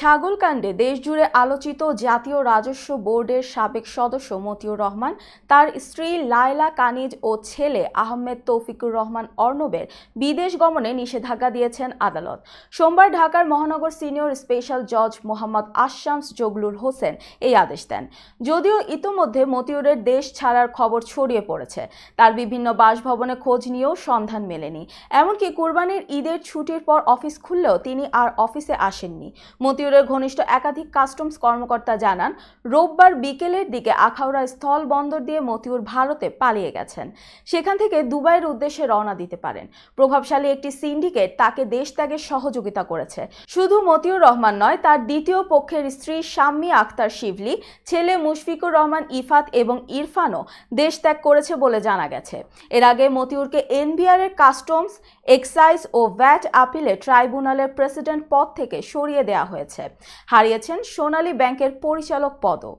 ছাগলকাণ্ডে দেশজুড়ে আলোচিত জাতীয় রাজস্ব বোর্ডের সাবেক সদস্য মতিউর রহমান, তার স্ত্রী লায়লা কানিজ ও ছেলে আহমেদ তৌফিকুর রহমান অর্ণবের বিদেশ গমনে নিষেধাজ্ঞা দিয়েছেন আদালত। সোমবার ঢাকার মহানগর সিনিয়র স্পেশাল জজ মোহাম্মদ আশামস জগলুর হোসেন এই আদেশ দেন। যদিও ইতোমধ্যে মতিউরের দেশ ছাড়ার খবর ছড়িয়ে পড়েছে, তার বিভিন্ন বাসভবনে খোঁজ নিয়েও সন্ধান মেলেনি। এমনকি কুরবানির ঈদের ছুটির পর অফিস খুললেও তিনি আর অফিসে আসেননি। মতিউরের ঘনিষ্ঠ একাধিক কাস্টমস কর্মকর্তা জানান, রোববার বিকেলের দিকে আখাউড়া স্থল বন্দর দিয়ে মতিউর ভারতে পালিয়ে গেছেন। সেখান থেকে দুবাইয়ের উদ্দেশ্যে রওনা দিতে পারেন। প্রভাবশালী একটি সিন্ডিকেট তাকে দেশ ত্যাগের সহযোগিতা করেছে। শুধু মতিউর রহমান নয়, তার দ্বিতীয় পক্ষের স্ত্রী শাম্মী আক্তার শিবলি, ছেলে মুশফিকুর রহমান ইফাত এবং ইরফানও দেশ ত্যাগ করেছে বলে জানা গেছে। এর আগে মতিউরকে এনবিআর এর কাস্টমস এক্সাইজ ও ভ্যাট আপিলে ট্রাইব্যুনালের প্রেসিডেন্ট পদ থেকে সরিয়ে দেওয়া হয়েছে। হারিয়েছেন সোনালী ব্যাংকের পরিচালক পদও।